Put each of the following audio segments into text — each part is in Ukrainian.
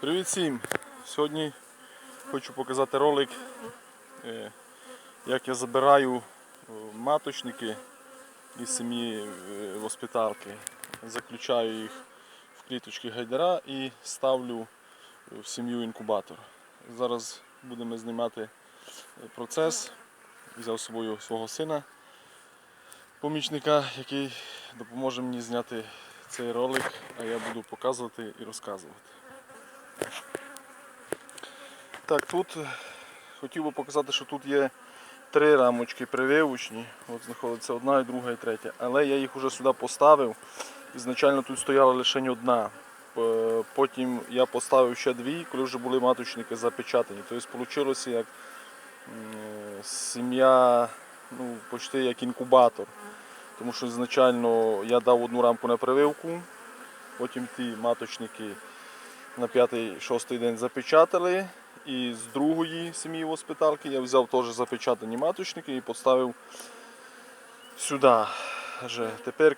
Привіт всім! Сьогодні хочу показати ролик, е, як я забираю е, маточники із сім'ї е, воспиталки, заключаю їх в кліточки гайдера і ставлю в сім'ю інкубатор. Зараз будемо знімати процес. Взяв собою свого сина, помічника, який допоможе мені зняти цей ролик, а я буду показувати і розказувати. Так, тут е, хотів би показати, що тут є три рамочки прививочні. От знаходиться одна, і друга і третя. Але я їх вже сюди поставив. Ізначально тут стояла лише одна. Потім я поставив ще дві, коли вже були маточники запечатані. Тобто вийшло як сім'я, ну, почти як інкубатор. Тому що ізначально я дав одну рамку на прививку, потім ті маточники на п'ятий-шостий день запечатали. І з другої сім'ї госпіталки я взяв теж запечатані маточники і поставив сюди. Тепер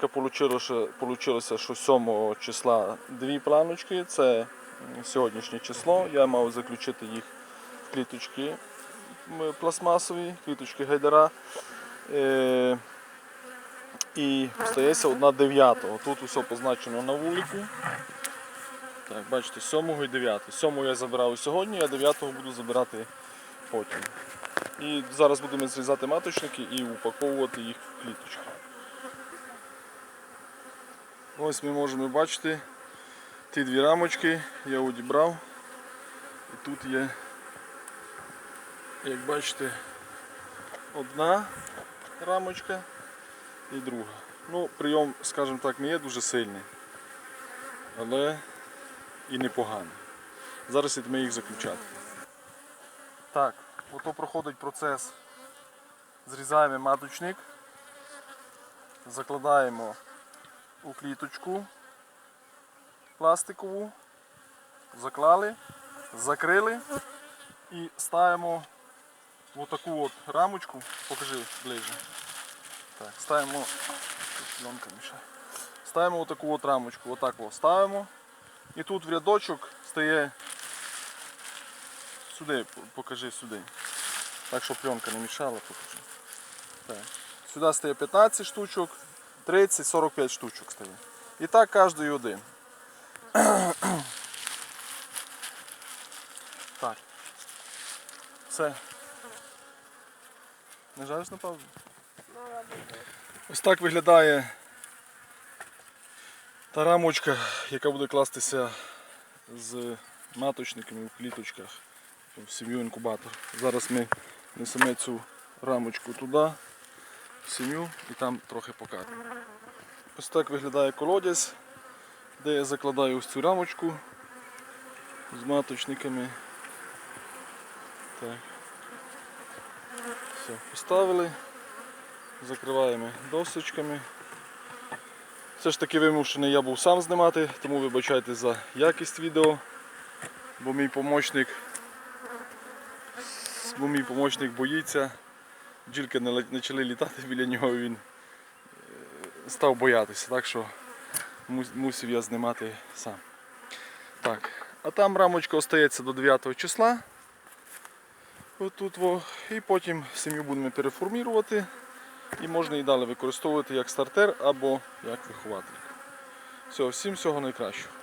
вийшло, що 7 числа дві планочки, це сьогоднішнє число. Я мав заключити їх в кліточки пластмасові, кліточки гайдера. Е, і стається одна дев'ятого. Тут усе позначено на вулику. Так, бачите, 7 і 9. 7 я забирав сьогодні, а 9 буду забирати потім. І зараз будемо зрізати маточники і упаковувати їх в кліточки. Ось ми можемо бачити ті дві рамочки я одібрав. І тут є, як бачите, одна рамочка і друга. Ну, прийом, скажімо так, не є дуже сильний, але і непоганий. Зараз ідемо їх заключати. Так, ото проходить процес. Зрізаємо маточник, закладаємо у кліточку пластикову, заклали, закрили і ставимо в от рамочку, покажи ближче. Так, ставимо, мішає. Ставимо отаку от рамочку, отак от ставимо. І тут в рядочок стає сюди, покажи сюди. Так, щоб пленка не мішала, покажи. Так. Сюди стає 15 штучок, 30, 45 штучок стає. І так кожний один. Так. Все. Не жариш на паузу? Ось так виглядає та рамочка, яка буде кластися з маточниками в кліточках в сім'ю інкубатор. Зараз ми несемо цю рамочку туди, в сім'ю і там трохи покажемо. Ось так виглядає колодязь, де я закладаю ось цю рамочку з маточниками. Так. Все, поставили, закриваємо досочками. Все ж таки вимушений я був сам знімати, тому вибачайте за якість відео, бо мій помічник, бо мій помічник боїться. Бджілки не почали літати біля нього, він е, став боятися, так що мусив я знімати сам. Так, а там рамочка остається до 9 числа. Отут, во. І потім сім'ю будемо переформірувати. І можна і далі використовувати як стартер або як вихователь. Все, всім всього найкращого.